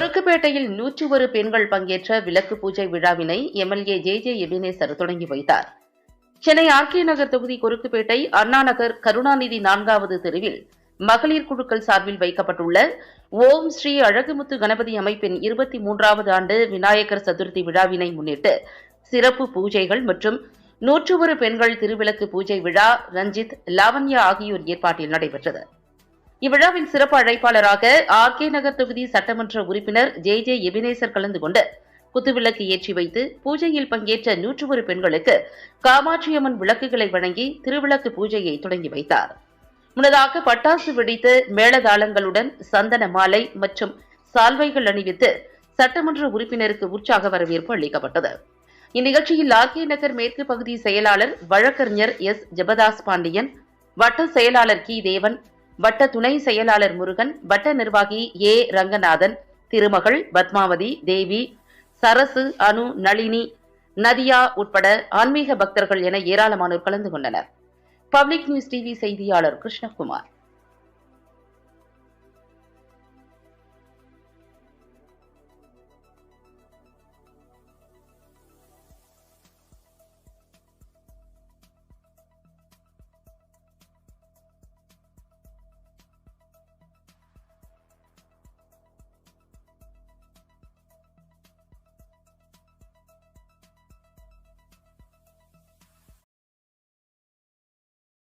குறுக்குப்பேட்டையில் நூற்றி ஒரு பெண்கள் பங்கேற்ற விளக்கு பூஜை விழாவினை எம்எல்ஏ ஜே ஜே எபினேசர் தொடங்கி வைத்தார். சென்னை ஆர்கே நகர் தொகுதி குறுக்குப்பேட்டை அண்ணா நகர் கருணாநிதி நான்காவது தெருவில் மகளிர் குழுக்கள் சார்பில் வைக்கப்பட்டுள்ள ஓம் ஸ்ரீ அழகுமுத்து கணபதி அமைப்பின் இருபத்தி மூன்றாவது ஆண்டு விநாயகர் சதுர்த்தி விழாவினை முன்னிட்டு சிறப்பு பூஜைகள் மற்றும் நூற்று ஒரு பெண்கள் திருவிளக்கு பூஜை விழா ரஞ்சித் லாவண்யா ஆகியோர் ஏற்பாட்டில் நடைபெற்றது. இவ்விழாவின் சிறப்பு அழைப்பாளராக ஆர் கே நகர் தொகுதி சட்டமன்ற உறுப்பினர் ஜே ஜே எபினேசர் கலந்து கொண்டு குத்துவிளக்கு ஏற்றி வைத்து பூஜையில் பங்கேற்ற நூற்று ஒரு பெண்களுக்கு காமாட்சியம்மன் விளக்குகளை வழங்கி திருவிளக்கு பூஜையை தொடங்கி வைத்தார். முன்னதாக பட்டாசு வெடித்து மேளதாளங்களுடன் சந்தன மாலை மற்றும் சால்வைகள் அணிவித்து சட்டமன்ற உறுப்பினருக்கு உற்சாக வரவேற்பு அளிக்கப்பட்டது. இந்நிகழ்ச்சியில் ஆர்கே நகர் மேற்கு பகுதி செயலாளர் வழக்கறிஞர் எஸ். ஜெபதாஸ் பாண்டியன் வட்ட செயலாளர் கி. தேவன் வட்ட துணை செயலாளர் முருகன் வட்ட நிர்வாகி ஏ. ரங்கநாதன் திருமகள் பத்மாவதி தேவி சரசு அனு நளினி நதியா உட்பட ஆன்மீக பக்தர்கள் என ஏராளமானோர் கலந்து கொண்டனர். பப்ளிக் நியூஸ் டிவி செய்தியாளர் கிருஷ்ணகுமார்.